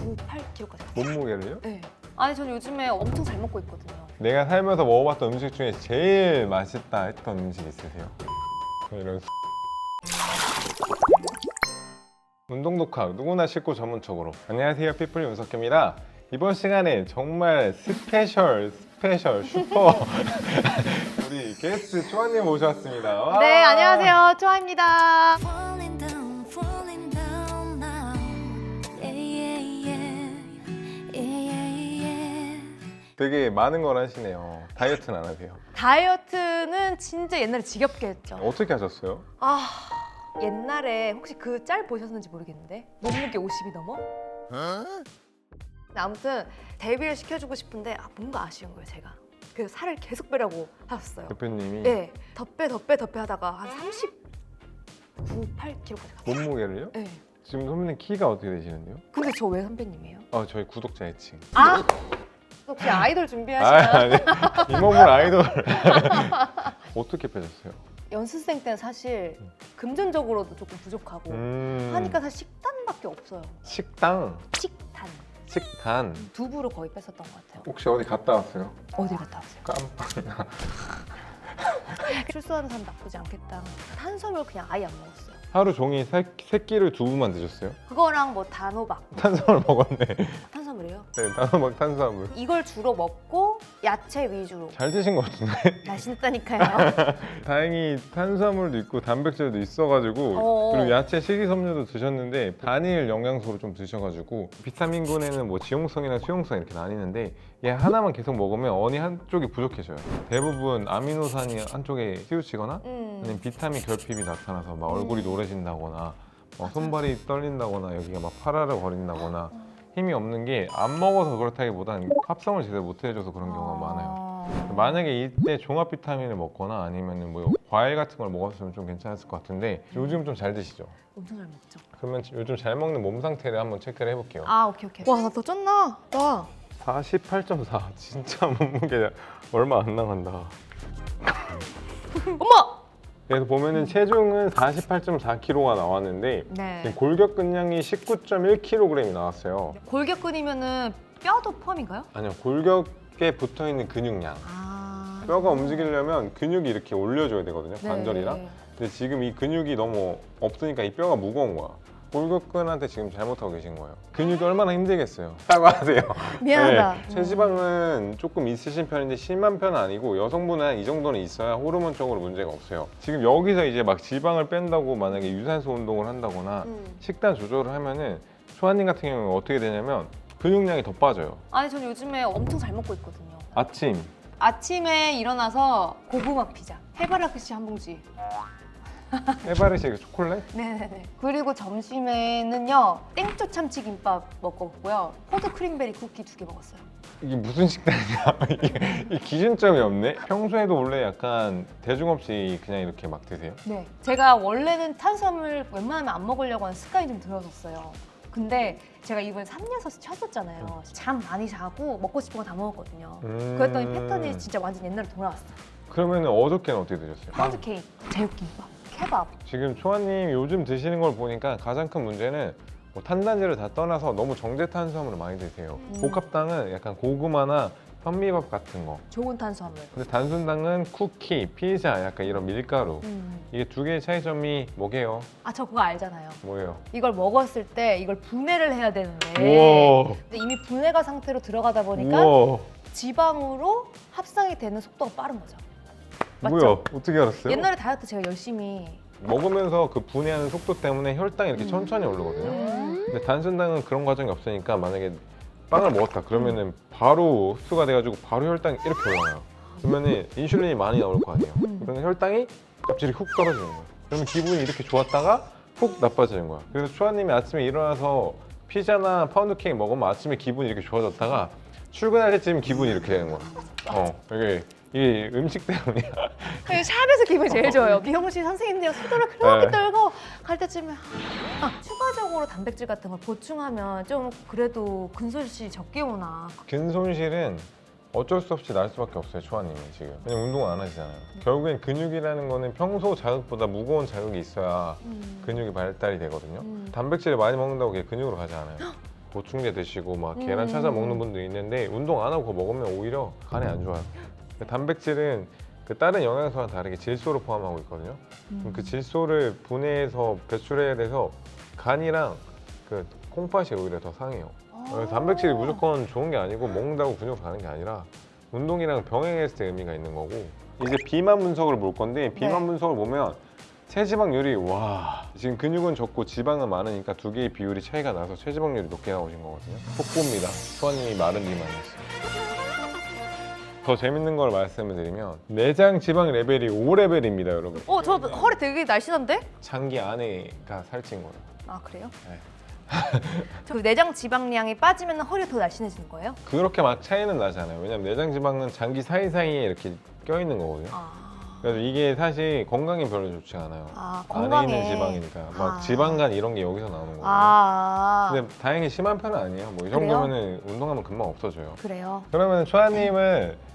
98kg까지 갔어요. 몸무게를요? 네. 아니 전 요즘에 엄청 잘 먹고 있거든요. 내가 살면서 먹어봤던 음식 중에 제일 맛있다 했던 음식 있으세요? 이런 운동 독학 누구나 쉽고 전문적으로 안녕하세요 피플 윤석입니다 이번 시간에 정말 스페셜 스페셜 슈퍼 우리 게스트 초아님 모셨습니다 와. 네, 안녕하세요. 초아입니다. 되게 많은 걸 하시네요 다이어트는 안 하세요 다이어트는 진짜 옛날에 지겹게 했죠. 어떻게 하셨어요? 아, 옛날에 혹시 그 짤 보셨는지 모르겠는데 몸무게 50이 넘어? 아무튼 데뷔를 시켜주고 싶은데 아, 뭔가 아쉬운 거예요, 제가. 그래서 살을 계속 빼려고 하셨어요. 대표님이 네, 더 빼, 더 빼, 더빼 하다가 한 39, 8kg까지 갔어요. 몸무게를요? 네. 지금 선배님 키가 어떻게 되시는데요? 근데 저 왜 선배님이에요? 아 저희 구독자 애칭 아! 혹시 아이돌 아, 준비하시나요? 아 니 이 몸을 아이돌 어떻게 빼셨어요? 연습생 때는 사실 금전적으로도 조금 부족하고 음, 하니까 사실 식단밖에 없어요. 식당 식단. 식단 두부로 거의 뺐었던 것 같아요. 혹시 어디 갔다 왔어요? 어디 갔다 왔어요? 깜빡이나 출소하는 사람 나쁘지 않겠다. 탄수화물 그냥 아예 안 먹었어요. 하루 종일 새, 새끼를 두부만 드셨어요? 그거랑 뭐 단호박, 탄수화물 먹었네 탄수화물이에요. 네 단호박 탄수화물 이걸 주로 먹고 야채 위주로 잘 드신 것 같은데 맛있다니까요. 다행히 탄수화물도 있고 단백질도 있어가지고 어. 그리고 야채 식이섬유도 드셨는데 단일 영양소로 좀 드셔가지고 비타민군에는 뭐 지용성이나 수용성 이렇게 나뉘는데 얘 하나만 계속 먹으면 어느 한쪽이 부족해져요 대부분 아미노산이 한쪽에 치우치거나 음. 아니면 비타민 결핍이 나타나서 막 얼굴이 노래진다거나 막 손발이 떨린다거나 여기가 막 파라르 거린다거나 힘이 없는 게 안 먹어서 그렇다기보단 합성을 제대로 못 해줘서 그런 경우가 많아요. 아. 만약에 이때 종합 비타민을 먹거나 아니면 뭐 과일 같은 걸 먹었으면 좀 괜찮았을 것 같은데 요즘 좀 잘 드시죠? 엄청 잘 먹죠. 그러면 요즘 잘 먹는 몸 상태를 한번 체크를 해볼게요. 아 오케이 오케이. 와 나 더 쪘나? 나 48.4 진짜 몸무게 얼마 안 나간다. 엄마. 그래서 보면은 체중은 48.4kg가 나왔는데 네. 지금 골격 근량이 19.1kg이 나왔어요. 골격근이면은 뼈도 포함인가요? 아니요, 골격에 붙어 있는 근육량. 아. 뼈가 움직이려면 근육이 이렇게 올려줘야 되거든요, 네. 관절이랑. 근데 지금 이 근육이 너무 없으니까 이 뼈가 무거운 거야. 골격근한테 지금 잘못하고 계신 거예요. 근육이 얼마나 힘들겠어요. 사과하세요. 미안하다. 네, 체지방은 조금 있으신 편인데 심한 편은 아니고 여성분은 한 이 정도는 있어야 호르몬적으로 문제가 없어요. 지금 여기서 이제 막 지방을 뺀다고 만약에 유산소 운동을 한다거나 음. 식단 조절을 하면은 초아님 같은 경우는 어떻게 되냐면 근육량이 더 빠져요. 아니 전 요즘에 엄청 잘 먹고 있거든요. 아침 아침에 일어나서 고구마 피자, 해바라기씨 한 봉지. 해바르시 초콜릿? 네네네. 그리고 점심에는요 땡초 참치 김밥 먹었고요. 포도 크림베리 쿠키 두 개 먹었어요. 이게 무슨 식단이야? 이게, 이 기준점이 없네. 평소에도 원래 약간 대중 없이 그냥 이렇게 막 드세요? 네. 제가 원래는 탄수화물 웬만하면 안 먹으려고 하는 습관이 좀 들어섰어요. 근데 제가 이번에 3년 쉬었었잖아요. 잠 많이 자고 먹고 싶은 거 다 먹었거든요. 음. 그랬더니 패턴이 진짜 완전 옛날로 돌아왔어요. 그러면 어저께는 어떻게 드셨어요? 파운드 케이크, 제육김밥, 케밥. 지금 초아님 요즘 드시는 걸 보니까 가장 큰 문제는 뭐 탄단지를 다 떠나서 너무 정제 탄수화물을 많이 드세요. 음. 복합당은 약간 고구마나 현미밥 같은 거. 좋은 탄수화물. 근데 단순당은 쿠키, 피자, 약간 이런 밀가루. 음. 이게 두 개의 차이점이 뭐게요? 아, 저 그거 알잖아요. 뭐예요? 이걸 먹었을 때 이걸 분해를 해야 되는데 우와. 근데 이미 분해가 상태로 들어가다 보니까 우와. 지방으로 합성이 되는 속도가 빠른 거죠. 맞죠? 뭐야? 어떻게 알았어요? 옛날에 다이어트 제가 열심히 먹으면서 그 분해하는 속도 때문에 혈당이 이렇게 음. 천천히 오르거든요. 음. 근데 단순당은 그런 과정이 없으니까 만약에 빵을 먹었다 그러면은 바로 흡수가 돼가지고 바로 혈당이 이렇게 올라가요. 그러면은 인슐린이 많이 나올 거 아니에요. 음. 그러면 혈당이 갑자기 훅 떨어지는 거예요. 그러면 기분이 이렇게 좋았다가 훅 나빠지는 거야. 그래서 추아님이 아침에 일어나서 피자나 파운드 케이크 먹으면 아침에 기분이 이렇게 좋아졌다가 출근할 때쯤 기분이 이렇게 되는 거야. 어, 이게 이게 음식 때문이야. 네, 샵에서 기분이 제일 좋아요. 미용실 선생님들이랑 손가락 그렇게 네. 떨고 갈 때쯤에 아, 추가적으로 단백질 같은 걸 보충하면 좀 그래도 근손실이 적게 오나. 근 손실은 어쩔 수 없이 날 수밖에 없어요, 초아님이 지금. 왜냐면 운동을 안 하시잖아요. 결국엔 근육이라는 거는 평소 자극보다 무거운 자극이 있어야 음. 근육이 발달이 되거든요. 음. 단백질을 많이 먹는다고 그게 근육으로 가지 않아요. 보충제 드시고 막 계란 음. 찾아 먹는 분도 있는데 운동 안 하고 그거 먹으면 오히려 간에 안 좋아요. 그 단백질은 그 다른 영양소와 다르게 질소를 포함하고 있거든요. 그럼 그 질소를 분해해서 배출해야 돼서 간이랑 그 콩팥이 오히려 더 상해요. 그래서 단백질이 무조건 좋은 게 아니고 먹는다고 근육 가는 게 아니라 운동이랑 병행했을 때 의미가 있는 거고 이제 비만 분석을 볼 건데 비만 네. 분석을 보면 체지방률이 와 지금 근육은 적고 지방은 많으니까 두 개의 비율이 차이가 나서 체지방률이 높게 나오신 거거든요 속보입니다 수아님이 마른 비만이었어요 더 재밌는 걸 말씀을 드리면 내장 지방 레벨이 5레벨입니다 여러분 어, 저 허리 되게 날씬한데? 장기 안에가 살찐 거예요 아, 그래요? 네. 저 내장 지방량이 빠지면 허리가 더 날씬해지는 거예요? 그렇게 막 차이는 나지 않아요 왜냐면 내장 지방은 장기 사이사이에 이렇게 껴있는 거거든요 아, 그래서 이게 사실 건강에 별로 좋지 않아요. 아 안에 건강에. 있는 지방이니까 막 아. 지방간 이런 게 여기서 나오는 거예요. 아, 근데 다행히 심한 편은 아니에요. 뭐 이? 정도면은 운동하면 금방 없어져요. 그래요. 그러면 초아님은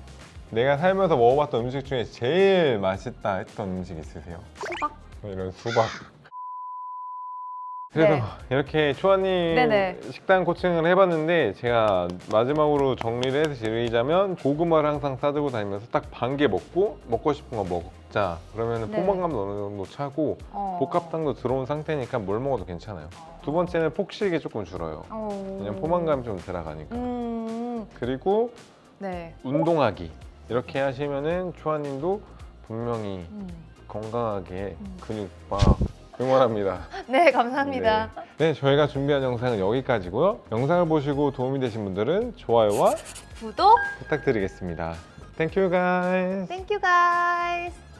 내가 살면서 먹어봤던 음식 중에 제일 맛있다 했던 음식 있으세요? 수박? 뭐 이런 수박. 그래도 네. 이렇게 초아님 네네. 식단 코칭을 해봤는데 제가 마지막으로 정리를 해서 드리자면 고구마를 항상 싸들고 다니면서 딱 반 개 먹고 먹고 싶은 거 먹자 그러면 네. 포만감도 어느 정도 차고 어. 복합당도 들어온 상태니까 뭘 먹어도 괜찮아요 두 번째는 폭식이 조금 줄어요 어. 왜냐면 포만감이 좀 들어가니까 음, 그리고 네. 운동하기 이렇게 하시면은 초아님도 분명히 음. 건강하게 음. 근육박 응원합니다 네, 감사합니다. 네, 저희가 준비한 영상은 여기까지고요. 영상을 보시고 도움이 되신 분들은 좋아요와 구독, 부탁드리겠습니다. Thank you guys. thank you guys.